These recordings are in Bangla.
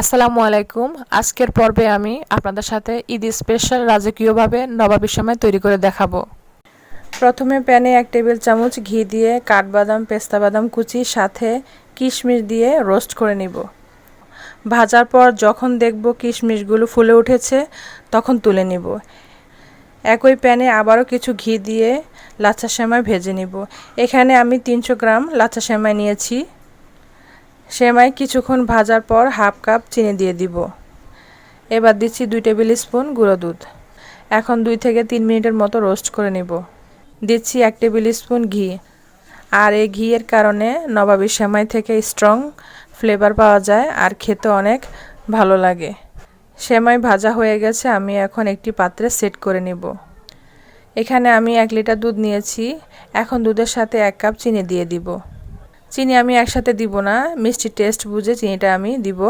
আসসালামু আলাইকুম। আজকের পর্বে আমি আপনাদের সাথে ঈদ স্পেশাল রাজকীয়ভাবে নবাবের সময় তৈরি করে দেখাবো। প্রথমে প্যানে এক টেবিল চামচ ঘি দিয়ে কাঠবাদাম পেস্তা বাদাম কুচি, সাথে কিশমিশ দিয়ে রোস্ট করে নিব। ভাজার পর যখন দেখব কিশমিশগুলো ফুলে উঠেছে, তখন তুলে নিব। একই প্যানে আবারও কিছু ঘি দিয়ে লাচ্ছা সেমাই ভেজে নিব। এখানে আমি তিনশো গ্রাম লাচ্ছা সেমাই নিয়েছি। সেমাই কিছুক্ষণ ভাজার পর হাফ কাপ চিনি দিয়ে দিব। এবার দিচ্ছি দুই টেবিল স্পুন গুঁড়ো দুধ। এখন দুই থেকে তিন মিনিটের মতো রোস্ট করে নিব। দিচ্ছি এক টেবিল স্পুন ঘি। আর এই ঘিয়ের কারণে নবাবী সেমাই থেকে স্ট্রং ফ্লেভার পাওয়া যায় আর খেতে অনেক ভালো লাগে। সেমাই ভাজা হয়ে গেছে, আমি এখন একটি পাত্রে সেট করে নিব। এখানে আমি এক লিটার দুধ নিয়েছি। এখন দুধের সাথে এক কাপ চিনি দিয়ে দিব। চিনি আমি একসাথে দিব না, মিষ্টি টেস্ট বুঝে চিনিটা আমি দিব।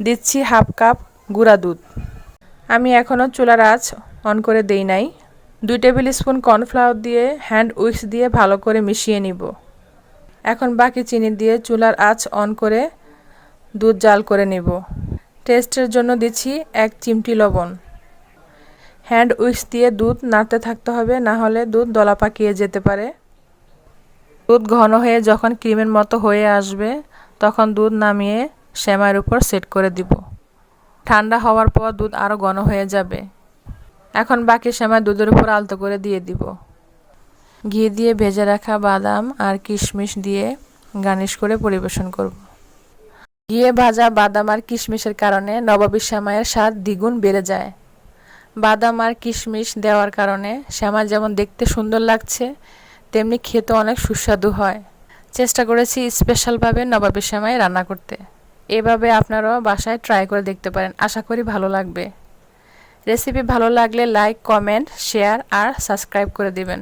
দিচ্ছি হাফ কাপ গুঁড়া দুধ। আমি এখনও চুলার আঁচ অন করে দেই নাই। দুই টেবিল স্পুন কর্নফ্লাওয়ার দিয়ে হ্যান্ড উইক্স দিয়ে ভালো করে মিশিয়ে নিব। এখন বাকি চিনি দিয়ে চুলার আঁচ অন করে দুধ জাল করে নেব। টেস্টের জন্য দিচ্ছি এক চিমটি লবণ। হ্যান্ড উইক্স দিয়ে দুধ নাড়তে থাকতে হবে, না হলে দুধ দলা পাকিয়ে যেতে পারে। দুধ ঘন হয়ে যখন ক্রিমের মতো হয়ে আসবে, তখন দুধ নামিয়ে শ্যামাইয়ের উপর সেট করে দিব। ঠান্ডা হওয়ার পর দুধ আরও ঘন হয়ে যাবে। এখন বাকি শ্যামাই দুধের উপর আলতো করে দিয়ে দিব। ঘি দিয়ে ভেজে রাখা বাদাম আর কিশমিশ দিয়ে গার্নিশ করে পরিবেশন করব। ঘিয়ে ভাজা বাদাম আর কিশমিশের কারণে নবাবী শ্যামাইয়ের স্বাদ দ্বিগুণ বেড়ে যায়। বাদাম আর কিশমিশ দেওয়ার কারণে শ্যামা যেমন দেখতে সুন্দর লাগছে তেমনি খেতে অনেক সুস্বাদু হয়। চেষ্টা করেছি স্পেশালভাবে নবাবের সেমাই রান্না করতে। এভাবে আপনারাও বাসায় ট্রাই করে দেখতে পারেন। আশা করি ভালো লাগবে। রেসিপি ভালো লাগলে লাইক কমেন্ট শেয়ার আর সাবস্ক্রাইব করে দিবেন।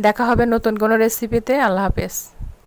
দেখা হবে নতুন কোনো রেসিপিতে আল্লাহ হাফেজ।